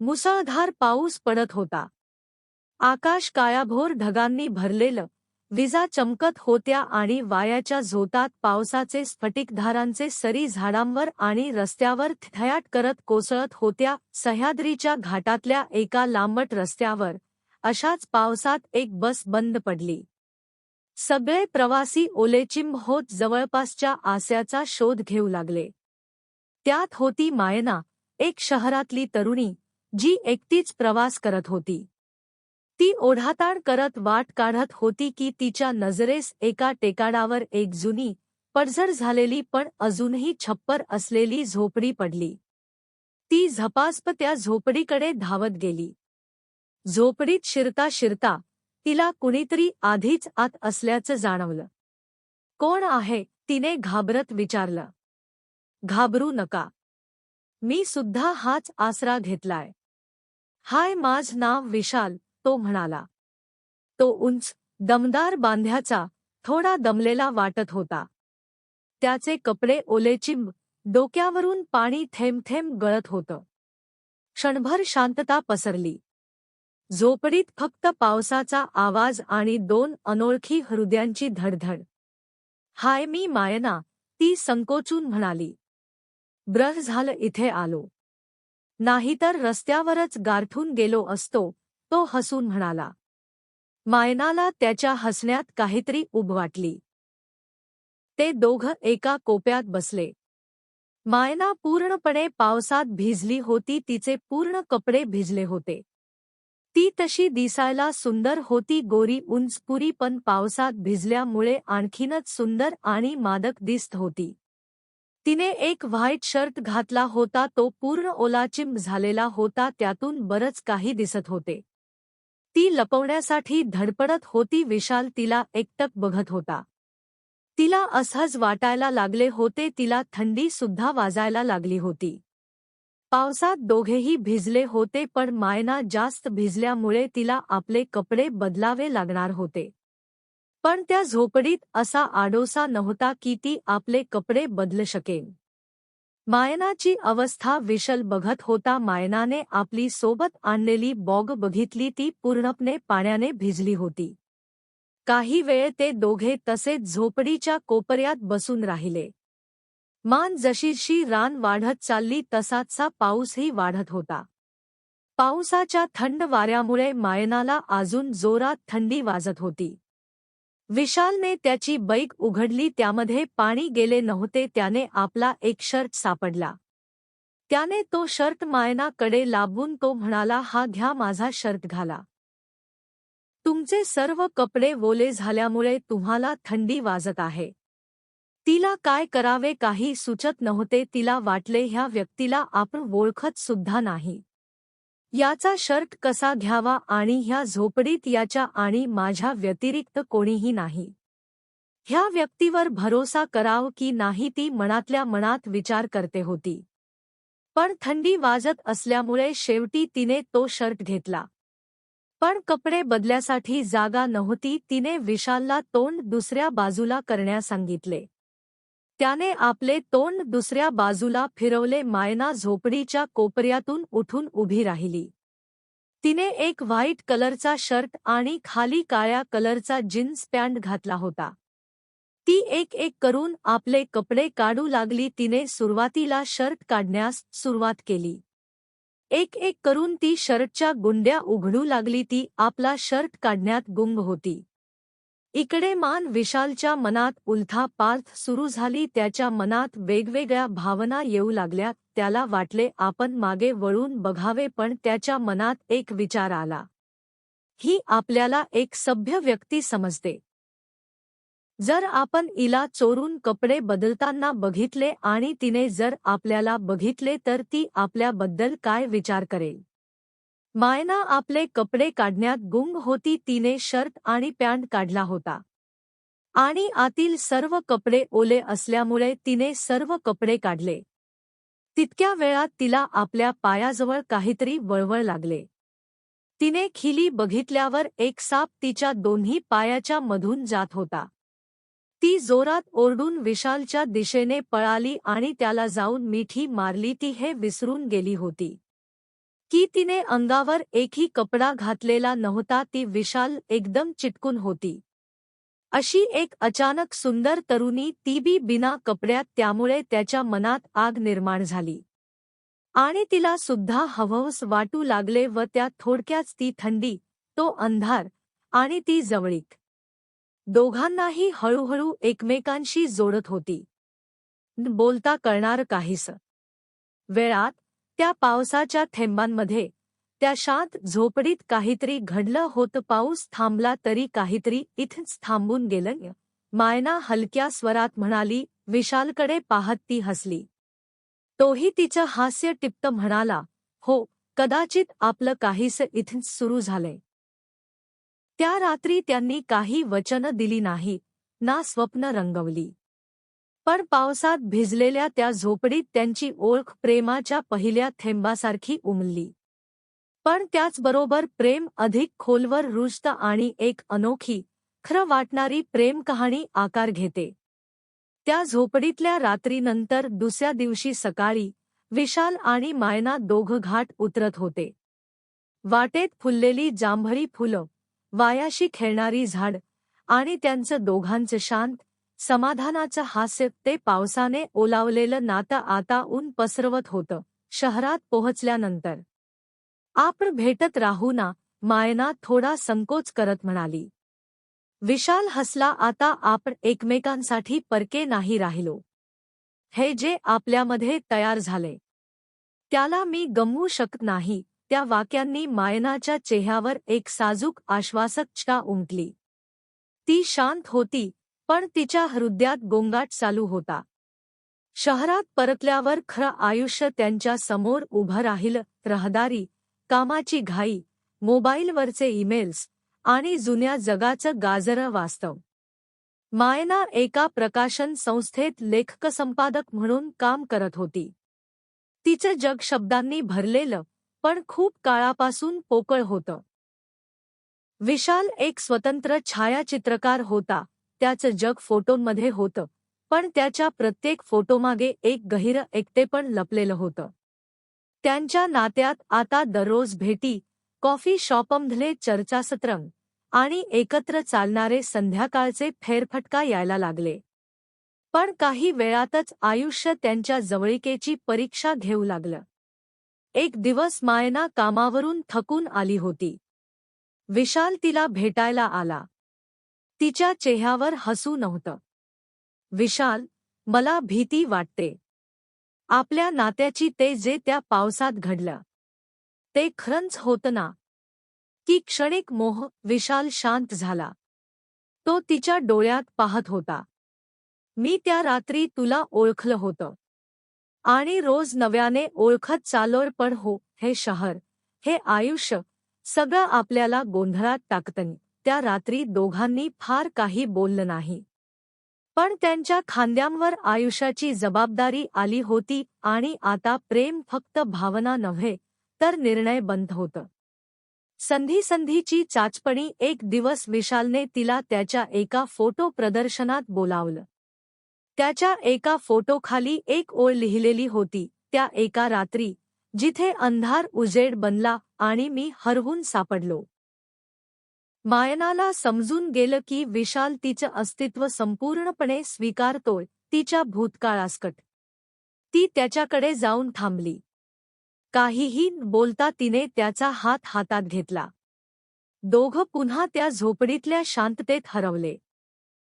मुसळधार पाऊस पडत होता. आकाश कायाभोर ढगांनी भरलेलं विजा चमकत होत्या आणि वायाच्या झोतात पावसाचे स्फटिकधारांचे सरी झाडांवर आणि रस्त्यावर थयाट करत कोसळत होत्या सह्याद्रीच्या घाटातल्या एका लांबट रस्त्यावर. अशाच पावसात एक बस बंद पडली. सगळे प्रवासी ओलेचिंब होत जवळपासच्या आस्याचा शोध घेऊ लागले. त्यात होती मायना एक शहरातली तरुणी. जी एकटीच प्रवास करत होती. ती ओढाताण करत वाट काढत होती की तिच्या नजरेस एका टेकाडावर एक जुनी पडझर झालेली पण अजूनही छप्पर असलेली झोपडी पडली. ती झपास्प त्या झोपडीकडे धावत गेली. झोपडीत शिरता शिरता तिला कुणीतरी आधीच आत असल्याचं जाणवलं. कोण आहे? तिने घाबरत विचारलं. घाबरू नका. मी सुद्धा हाच आसरा घेतलाय. हाय माझ नाव विशाल तो म्हणाला. तो उंच दमदार बांध्याचा थोडा दमलेला वाटत होता. त्याचे कपडे ओलेचिंब डोक्यावरून पाणी थेंब थेंब गळत होतं. क्षणभर शांतता पसरली. झोपडीत फक्त पावसाचा आवाज आणि दोन अनोळखी हृदयांची धडधड. हाय मी मायना ती संकोचून म्हणाली. ब्रह झालं इथे आलो. नाहीतर रस्त्यावरच गारठून गेलो असतो तो हसून म्हणाला. मायनाला त्याच्या हसण्यात काहीतरी उब वाटली. ते दोघं एका कोप्यात बसले. मायना पूर्णपणे पावसात भिजली होती तिचे पूर्ण कपडे भिजले होते. ती तशी दिसायला सुंदर होती गोरी उंचपुरी पण पावसात भिजल्यामुळे आणखीनच सुंदर आणि मादक दिसत होती. तिने एक व्हाईट शर्ट घातला होता तो पूर्ण ओलाचिंब झालेला होता त्यातून बरंच काही दिसत होते. ती लपवण्यासाठी धडपडत होती विशाल तिला एकटक बघत होता. तिला असहज वाटायला लागले होते तिला थंडी सुद्धा वाजायला लागली होती. पावसात दोघेही भिजले होते पण मायना जास्त भिजल्यामुळे तिला आपले कपडे बदलावे लागणार होते. पण त्या झोपडीत असा आडोसा नव्हता की ती आपले कपडे बदल शकेन मायनाची अवस्था विशल बघत होता. मायनाने आपली सोबत आणलेली बॉग बघितली. ती पूर्णपणे पाण्याने भिजली होती. काही वेळ ते दोघे तसेच झोपडीच्या कोपऱ्यात बसून राहिले. मान जशीशी रान वाढत चालली तसाचा पाऊसही वाढत होता. पावसाच्या थंड वाऱ्यामुळे मायनाला अजून जोरात थंडी वाजत होती. विशालने त्याची बैक उघडली त्यामध्ये पाणी गेले नव्हते त्याने आपला एक शर्ट सापडला. त्याने तो शर्ट मायनाकडे लाभून तो म्हणाला हा घ्या माझा शर्ट घाला. तुमचे सर्व कपडे वोले झाल्यामुळे तुम्हाला थंडी वाजत आहे. तिला काय करावे काही सुचत नव्हते तिला वाटले ह्या व्यक्तीला आपण ओळखत सुद्धा नाही. याचा शर्ट कसा घ्यावा आणि ह्या झोपडीत याच्या आणि माझ्या व्यतिरिक्त कोणीही नाही. ह्या व्यक्तीवर भरोसा कराव की नाही ती मनातल्या मनात विचार करते होती. पण थंडी वाजत असल्यामुळे शेवटी तिने तो शर्ट घेतला. पण कपडे बदल्यासाठी जागा नव्हती तिने विशालला तोंड दुसऱ्या बाजूला करण्यास सांगितले. त्याने आपले तोंड दुसऱ्या बाजूला फिरवले मायना झोपडीच्या कोपऱ्यातून उठून उभी राहिली. तिने एक व्हाईट कलरचा शर्ट आणि खाली काळ्या कलरचा जीन्स पॅन्ट घातला होता. ती एक एक करून आपले कपडे काढू लागली. तिने सुरुवातीला शर्ट काढण्यास सुरुवात केली. एक एक करून ती शर्टच्या गुंड्या उघडू लागली. ती आपला शर्ट काढण्यात गुंग होती. इकडे मान विशालच्या मनात उलथा पार्थ सुरू झाली त्याच्या मनात वेगवेगळ्या भावना येऊ लागल्या त्याला वाटले आपण मागे वळून बघावे पण त्याच्या मनात एक विचार आला. ही आपल्याला एक सभ्य व्यक्ती समजते. जर आपण इला चोरून कपडे बदलताना बघितले आणि तिने जर आपल्याला बघितले तर ती आपल्याबद्दल काय विचार करेल? मायना आपले कपडे काढण्यात गुंग होती तिने शर्ट आणि पॅन्ट काढला होता. आणि आतील सर्व कपडे ओले असल्यामुळे तिने सर्व कपडे काढले. तितक्या वेळात तिला आपल्या पायाजवळ काहीतरी वळवळ लागले. तिने खिली बघितल्यावर एक साप तिच्या दोन्ही पायाच्या मधून जात होता. ती जोरात ओरडून विशालच्या दिशेने पळाली आणि त्याला जाऊन मिठी मारली ती हे विसरून गेली होती. की तिने अंगावर एकही कपडा घातलेला नव्हता ती विशाल एकदम चिटकून होती. अशी एक अचानक सुंदर तरुणी ती बी बिना कपड्यात त्यामुळे त्याच्या मनात आग निर्माण झाली. आणि तिला सुद्धा हवस वाटू लागले व त्या थोडक्याच ती थंडी तो अंधार आणि ती जवळीक. दोघांनाही हळूहळू एकमेकांशी जोडत होती. बोलता कळणार काहीस. वेळात त्या पावसाच्या थेंबांमध्ये. त्या शांत झोपडीत काहीतरी घडलं होतं. पाऊस थांबला तरी काहीतरी इथंच थांबून गेलं. मायना हलक्या स्वरात म्हणाली विशालकडे पाहत ती हसली. तोही तिचं हास्य टिप्त म्हणाला हो कदाचित आपलं काहीस इथंच सुरू झालंय. त्या रात्री त्यांनी काही वचन दिली नाही. ना स्वप्न रंगवली. पण पावसात भिजलेल्या त्या झोपडीत त्यांची ओळख प्रेमाच्या पहिल्या थेंबासारखी उमलली. पण त्याचबरोबर प्रेम अधिक खोलवर रुजत आणि एक अनोखी खरं वाटणारी प्रेम कहाणी आकार घेते. त्या झोपडीतल्या रात्रीनंतर दुसऱ्या दिवशी सकाळी विशाल आणि मायना दोघं घाट उतरत होते. वाटेत फुललेली जांभळी फुलं वायाशी खेळणारी झाड आणि त्यांचं दोघांचं शांत समाधानाचं हास्य ते पावसाने ओलावलेलं नातं आता ऊन पसरवत होतं. शहरात पोहोचल्यानंतर. आपण भेटत राहू ना मायना थोडा संकोच करत म्हणाली. विशाल हसला आता आपण एकमेकांसाठी परके नाही राहिलो. हे जे आपल्यामध्ये तयार झाले. त्याला मी गमवू शकत नाही त्या वाक्यांनी मायनाच्या चेहऱ्यावर एक साजूक आश्वासक उमटली. ती शांत होती पण तिच्या हृदयात गोंगाट चालू होता. शहरात परतल्यावर खरं आयुष्य त्यांच्यासमोर उभं राहिलं रहदारी कामाची घाई मोबाईलवरचे ईमेल्स आणि जुन्या जगाचं गाजरं वास्तव. मायना एका प्रकाशन संस्थेत लेखक संपादक म्हणून काम करत होती. तिचं जग शब्दांनी भरलेलं पण खूप काळापासून पोकळ होतं. विशाल एक स्वतंत्र छायाचित्रकार होता. त्याचं जग फोटोंमध्ये होतं. पण त्याच्या प्रत्येक फोटोमागे एक गहिर एकटेपण लपलेलं होतं. त्यांच्या नात्यात आता दररोज भेटी कॉफी शॉपमधले चर्चासत्र आणि एकत्र चालणारे संध्याकाळचे फेरफटका यायला लागले. पण काही वेळातच आयुष्य त्यांच्या जवळिकेची परीक्षा घेऊ लागलं. एक दिवस मायना कामावरून थकून आली होती. विशाल तिला भेटायला आला. तिच्या चेहऱ्यावर हसू नव्हतं. विशाल मला भीती वाटते. आपल्या नात्याची ते जे त्या पावसात घडलं. ते खरंच होतं ना? की क्षणिक मोह विशाल शांत झाला. तो तिच्या डोळ्यात पाहत होता. मी त्या रात्री तुला ओळखलं होतं. आणि रोज नव्याने ओळखत चालोय पण हो हे शहर हे आयुष्य सगळं आपल्याला गोंधळात टाकतनी त्या रात्री दोघांनी फार काही बोललं नाही. पण त्यांच्या खांद्यांवर आयुष्याची जबाबदारी आली होती आणि आता प्रेम फक्त भावना नव्हे तर निर्णय बंद होतं. संधी संधीची चाचपणी एक दिवस विशालने तिला त्याच्या एका फोटो प्रदर्शनात बोलावलं. त्याच्या एका फोटोखाली एक ओळ लिहिलेली होती त्या एका रात्री जिथे अंधार उजेड बनला आणि मी हरवून सापडलो. मायनाला समजून गेलं की विशाल तिचं अस्तित्व संपूर्णपणे स्वीकारतोय तिच्या भूतकाळासकट. ती त्याच्याकडे जाऊन थांबली. काहीही बोलता तिने त्याचा हात हातात घेतला. दोघं पुन्हा त्या झोपडीतल्या शांततेत हरवले.